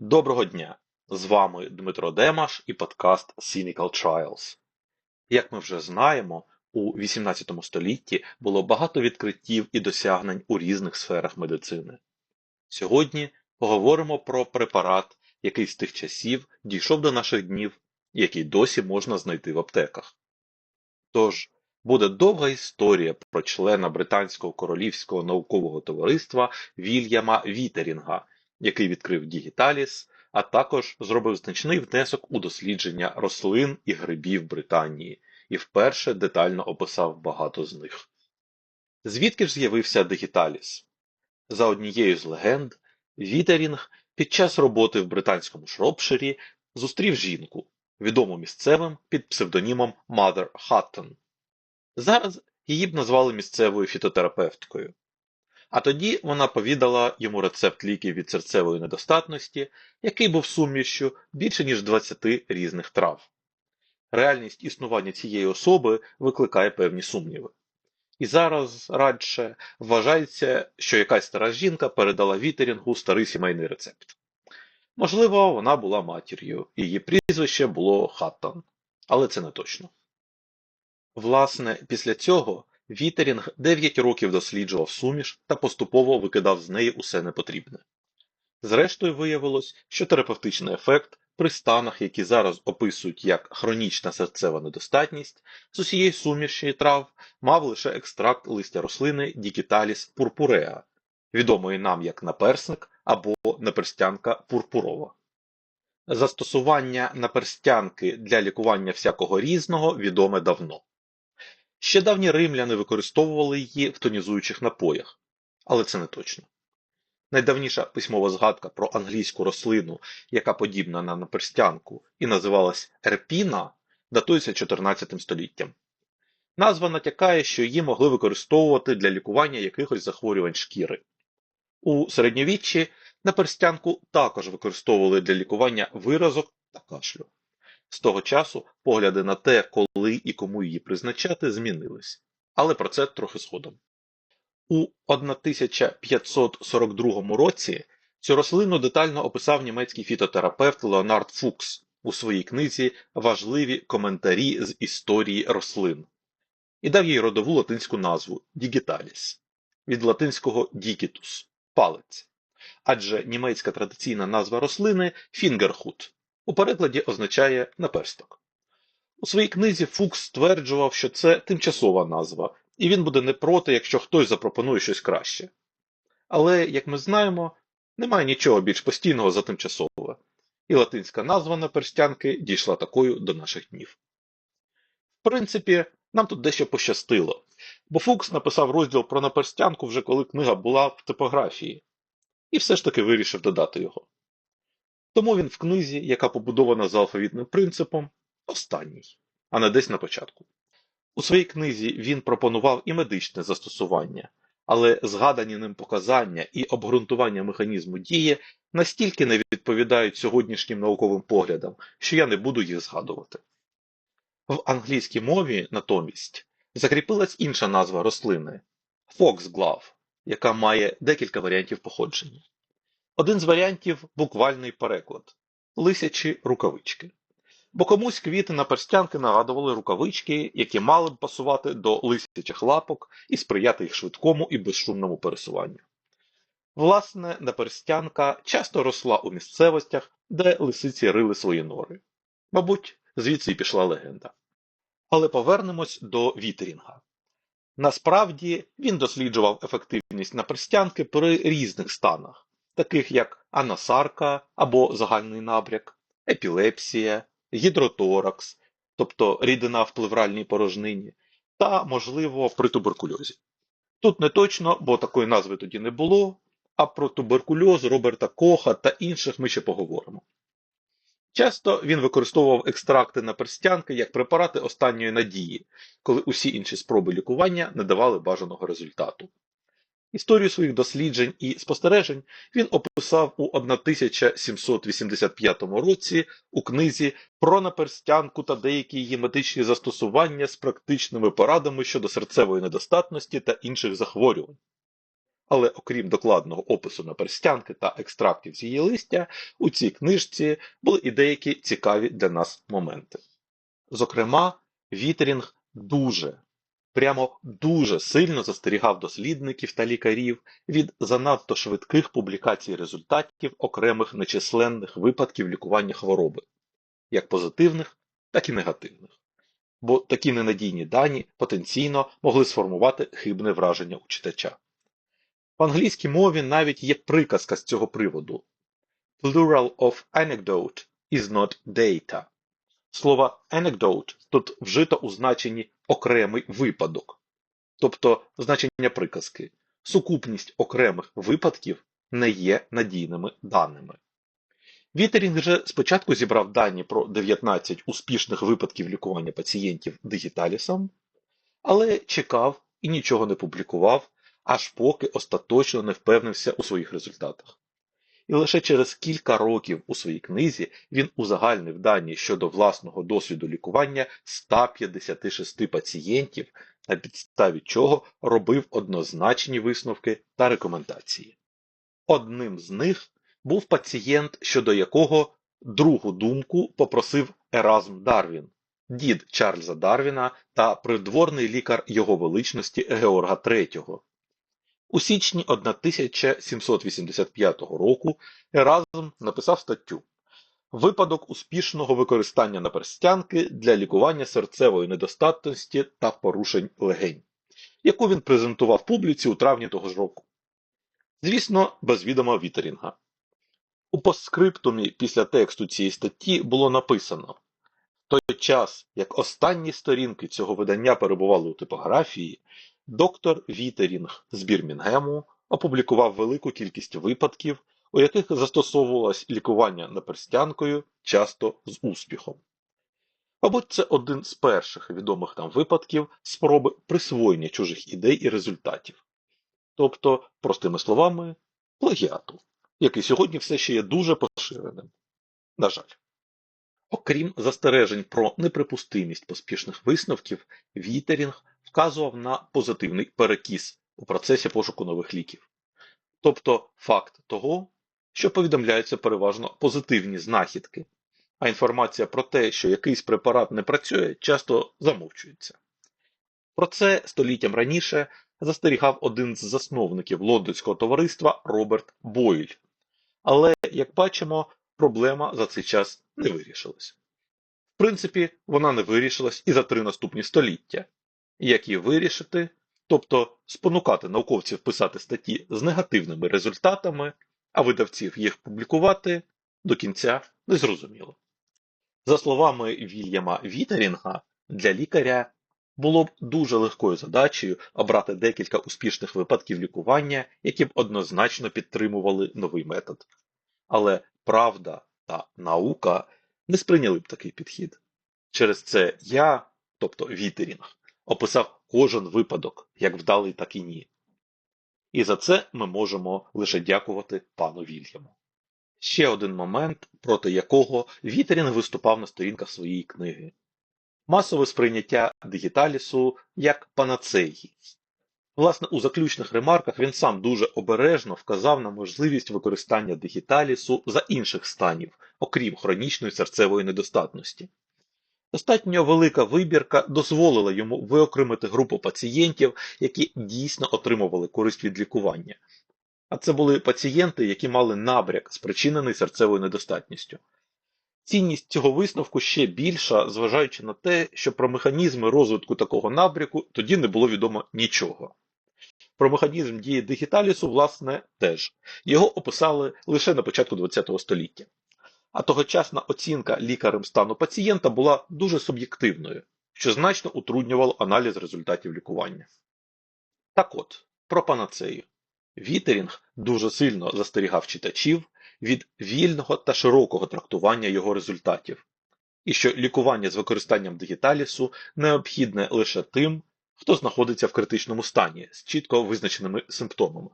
Доброго дня! З вами Дмитро Демаш і подкаст Cynical Trials. Як ми вже знаємо, у XVIII столітті було багато відкриттів і досягнень у різних сферах медицини. Сьогодні поговоримо про препарат, який з тих часів дійшов до наших днів який досі можна знайти в аптеках. Тож, буде довга історія про члена Британського королівського наукового товариства Вільяма Вітерінга, який відкрив Дігіталіс, а також зробив значний внесок у дослідження рослин і грибів Британії і вперше детально описав багато з них. Звідки ж з'явився Дигіталіс? За однією з легенд, Вітерінг під час роботи в британському Шропширі зустрів жінку, відому місцевим під псевдонімом Mother Hutton. Зараз її б назвали місцевою фітотерапевткою. А тоді вона повідала йому рецепт ліків від серцевої недостатності, який був сумішчю більше ніж 20 різних трав. Реальність існування цієї особи викликає певні сумніви. І зараз радше вважається, що якась стара жінка передала Вітерінгу старий сімейний рецепт. Можливо, вона була матір'ю, її прізвище було Хаттон, але це не точно. Власне, після цього Вітерінг 9 років досліджував суміш та поступово викидав з неї усе непотрібне. Зрештою виявилось, що терапевтичний ефект при станах, які зараз описують як хронічна серцева недостатність, з усієї суміші трав мав лише екстракт листя рослини Дікіталіс пурпуреа, відомої нам як наперсник або наперстянка пурпурова. Застосування наперстянки для лікування всякого різного відоме давно. Ще давні римляни використовували її в тонізуючих напоях, але це не точно. Найдавніша письмова згадка про англійську рослину, яка подібна на наперстянку і називалась ерпіна, датується 14 століттям. Назва натякає, що її могли використовувати для лікування якихось захворювань шкіри. У середньовіччі наперстянку також використовували для лікування виразок та кашлю. З того часу погляди на те, коли і кому її призначати, змінились, але про це трохи згодом. У 1542 році цю рослину детально описав німецький фітотерапевт Леонард Фукс у своїй книзі Важливі коментарі з історії рослин і дав їй родову латинську назву Дігіталіс від латинського дікітус палець. Адже німецька традиційна назва рослини фінгерхут у перекладі означає наперсток. У своїй книзі Фукс стверджував, що це тимчасова назва, і він буде не проти, якщо хтось запропонує щось краще. Але, як ми знаємо, немає нічого більш постійного за тимчасове, і латинська назва наперстянки дійшла такою до наших днів. В принципі, нам тут дещо пощастило, бо Фукс написав розділ про наперстянку вже коли книга була в типографії, і все ж таки вирішив додати його. Тому він в книзі, яка побудована за алфавітним принципом, останній, а не десь на початку. У своїй книзі він пропонував і медичне застосування, але згадані ним показання і обґрунтування механізму дії настільки не відповідають сьогоднішнім науковим поглядам, що я не буду їх згадувати. В англійській мові натомість закріпилась інша назва рослини foxglove, яка має декілька варіантів походження. Один з варіантів буквальний переклад лисячі рукавички. Бо комусь квіти на перстянки нагадували рукавички, які мали б пасувати до лисячих лапок і сприяти їх швидкому і безшумному пересуванню. Власне, наперстянка часто росла у місцевостях, де лисиці рили свої нори. Мабуть, звідси й пішла легенда. Але повернемось до Вітерінга. Насправді він досліджував ефективність наперстянки при різних станах таких як анасарка або загальний набряк, епілепсія, гідроторакс, тобто рідина в плевральній порожнині, та, можливо, при туберкульозі. Тут не точно, бо такої назви тоді не було, а про туберкульоз Роберта Коха та інших ми ще поговоримо. Часто він використовував екстракти на перстянки як препарати останньої надії, коли усі інші спроби лікування не давали бажаного результату. Історію своїх досліджень і спостережень він описав у 1785 році у книзі про наперстянку та деякі її медичні застосування з практичними порадами щодо серцевої недостатності та інших захворювань. Але окрім докладного опису наперстянки та екстрактів з її листя, у цій книжці були і деякі цікаві для нас моменти. Зокрема, Вітерінг дуже, прямо дуже сильно застерігав дослідників та лікарів від занадто швидких публікацій результатів окремих нечисленних випадків лікування хвороби, як позитивних, так і негативних. Бо такі ненадійні дані потенційно могли сформувати хибне враження у читача. В англійській мові навіть є приказка з цього приводу. Plural of anecdote is not data. Слово anecdote тут вжито у значенні окремий випадок, тобто значення приказки. Сукупність окремих випадків не є надійними даними. Вітерінг же спочатку зібрав дані про 19 успішних випадків лікування пацієнтів дигіталісом, але чекав і нічого не публікував, аж поки остаточно не впевнився у своїх результатах. І лише через кілька років у своїй книзі він узагальнив дані щодо власного досвіду лікування 156 пацієнтів, на підставі чого робив однозначні висновки та рекомендації. Одним з них був пацієнт, щодо якого другу думку попросив Еразм Дарвін, дід Чарльза Дарвіна та придворний лікар його величності Георга III. У січні 1785 року Еразм написав статтю Випадок успішного використання наперстянки для лікування серцевої недостатності та порушень легень, яку він презентував публіці у травні того ж року. Звісно, без відома Вітерінга. У постскриптумі після тексту цієї статті було написано в той час, як останні сторінки цього видання перебували у типографії, доктор Вітерінг з Бірмінгему опублікував велику кількість випадків, у яких застосовувалось лікування наперстянкою, часто з успіхом. Мабуть, це один з перших відомих нам випадків спроби присвоєння чужих ідей і результатів, тобто, простими словами, плагіату, який сьогодні все ще є дуже поширеним. На жаль. Окрім застережень про неприпустимість поспішних висновків, Вітерінг вказував на позитивний перекіс у процесі пошуку нових ліків. Тобто факт того, що повідомляються переважно позитивні знахідки, а інформація про те, що якийсь препарат не працює, часто замовчується. Про це століттям раніше застерігав один з засновників лондонського товариства Роберт Бойль. Але, як бачимо, проблема за цей час не вирішилась. В принципі, вона не вирішилась і за три наступні століття. Як її вирішити, тобто спонукати науковців писати статті з негативними результатами, а видавців їх публікувати, до кінця не зрозуміло. За словами Вільяма Вітерінга, для лікаря було б дуже легкою задачею обрати декілька успішних випадків лікування, які б однозначно підтримували новий метод. Але правда та наука не сприйняли б такий підхід. Через це я, тобто Вітерінг, описав кожен випадок, як вдалий, так і ні. І за це ми можемо лише дякувати пану Вільяму. Ще один момент, проти якого Вітерінг виступав на сторінках своєї книги масове сприйняття дигіталісу як панацеї. Власне, у заключних ремарках він сам дуже обережно вказав на можливість використання дигіталісу за інших станів, окрім хронічної серцевої недостатності. Достатньо велика вибірка дозволила йому виокремити групу пацієнтів, які дійсно отримували користь від лікування. А це були пацієнти, які мали набряк, спричинений серцевою недостатністю. Цінність цього висновку ще більша, зважаючи на те, що про механізми розвитку такого набряку тоді не було відомо нічого. Про механізм дії дигіталісу, власне, теж. Його описали лише на початку ХХ століття. А тогочасна оцінка лікарем стану пацієнта була дуже суб'єктивною, що значно утруднювало аналіз результатів лікування. Так от, про панацею. Вітерінг дуже сильно застерігав читачів від вільного та широкого трактування його результатів, і що лікування з використанням дигіталісу необхідне лише тим, хто знаходиться в критичному стані з чітко визначеними симптомами.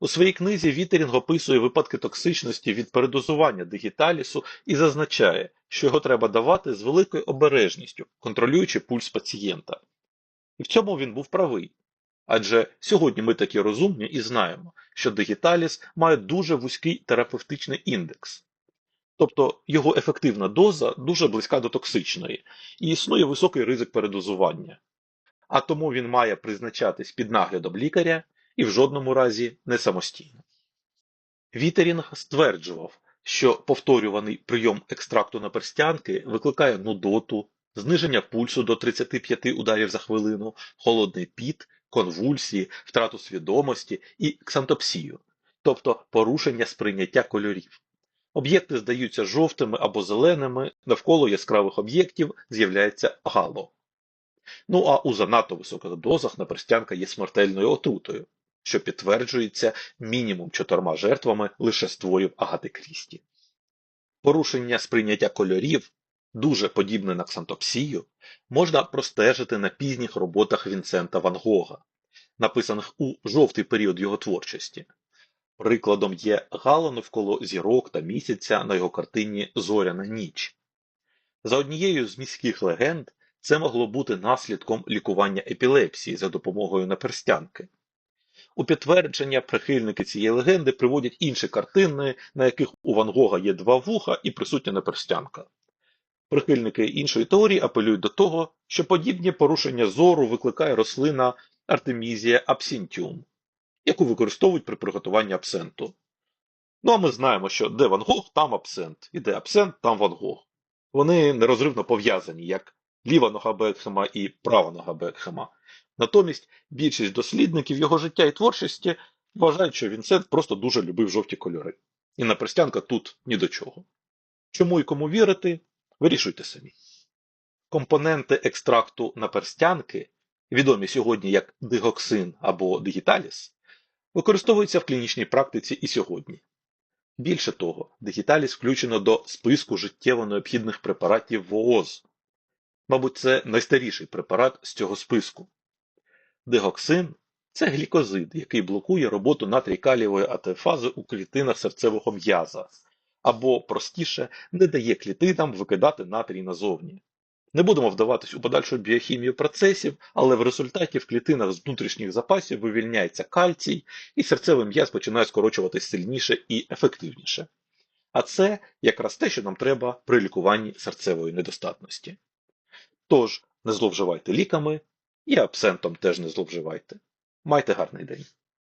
У своїй книзі Вітерінг описує випадки токсичності від передозування дигіталісу і зазначає, що його треба давати з великою обережністю, контролюючи пульс пацієнта. І в цьому він був правий. Адже сьогодні ми такі розумні і знаємо, що дигіталіс має дуже вузький терапевтичний індекс. Тобто його ефективна доза дуже близька до токсичної і існує високий ризик передозування. А тому він має призначатись під наглядом лікаря і в жодному разі не самостійно. Вітерінг стверджував, що повторюваний прийом екстракту наперстянки викликає нудоту, зниження пульсу до 35 ударів за хвилину, холодний піт, конвульсії, втрату свідомості і ксантопсію, тобто порушення сприйняття кольорів. Об'єкти здаються жовтими або зеленими, навколо яскравих об'єктів з'являється гало. Ну а у занадто високих дозах наперстянка є смертельною отрутою, що підтверджується мінімум чотирма жертвами лише з творів Агати Крісті. Порушення сприйняття кольорів, дуже подібне на ксантопсію, можна простежити на пізніх роботах Вінсента Ван Гога, написаних у жовтий період його творчості. Прикладом є гало навколо зірок та місяця на його картині Зоряна ніч. За однією з міських легенд, це могло бути наслідком лікування епілепсії за допомогою наперстянки. У підтвердження прихильники цієї легенди приводять інші картини, на яких у Ван Гога є два вуха і присутня наперстянка. Прихильники іншої теорії апелюють до того, що подібні порушення зору викликає рослина Artemisia absinthium, яку використовують при приготуванні абсенту. Ну а ми знаємо, що де Ван Гог, там абсент, і де абсент, там Ван Гог. Вони нерозривно пов'язані, як ліва нога Бекхема і права нога Бекхема. Натомість більшість дослідників його життя і творчості вважають, що Вінсент просто дуже любив жовті кольори. І наперстянка тут ні до чого. Чому і кому вірити, вирішуйте самі. Компоненти екстракту наперстянки, відомі сьогодні як дигоксин або дигіталіс, використовуються в клінічній практиці і сьогодні. Більше того, дигіталіс включено до списку життєво необхідних препаратів ВООЗ. Мабуть, це найстаріший препарат з цього списку. Дигоксин це глікозид, який блокує роботу натрій-калієвої атефази у клітинах серцевого м'яза, або, простіше, не дає клітинам викидати натрій назовні. Не будемо вдаватись у подальшу біохімію процесів, але в результаті в клітинах з внутрішніх запасів вивільняється кальцій, і серцевий м'яз починає скорочуватись сильніше і ефективніше. А це якраз те, що нам треба при лікуванні серцевої недостатності. Тож, не зловживайте ліками і абсентом теж не зловживайте. Майте гарний день.